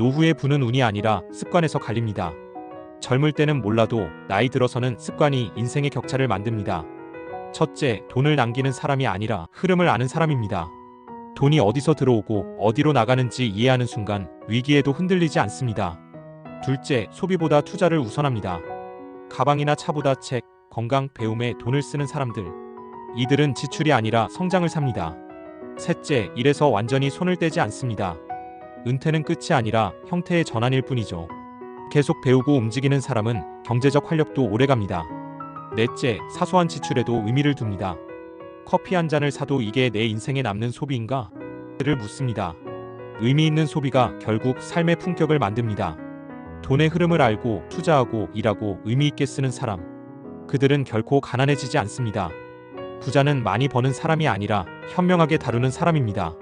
노후에 부는 운이 아니라 습관에서 갈립니다. 젊을 때는 몰라도 나이 들어서는 습관이 인생의 격차를 만듭니다. 첫째, 돈을 남기는 사람이 아니라 흐름을 아는 사람입니다. 돈이 어디서 들어오고 어디로 나가는지 이해하는 순간 위기에도 흔들리지 않습니다. 둘째, 소비보다 투자를 우선합니다. 가방이나 차보다 책, 건강, 배움에 돈을 쓰는 사람들. 이들은 지출이 아니라 성장을 삽니다. 셋째, 일에서 완전히 손을 떼지 않습니다. 은퇴는 끝이 아니라 형태의 전환일 뿐이죠. 계속 배우고 움직이는 사람은 경제적 활력도 오래갑니다. 넷째, 사소한 지출에도 의미를 둡니다. 커피 한 잔을 사도 이게 내 인생에 남는 소비인가? 를 묻습니다. 의미 있는 소비가 결국 삶의 품격을 만듭니다. 돈의 흐름을 알고 투자하고 일하고 의미 있게 쓰는 사람. 그들은 결코 가난해지지 않습니다. 부자는 많이 버는 사람이 아니라 현명하게 다루는 사람입니다.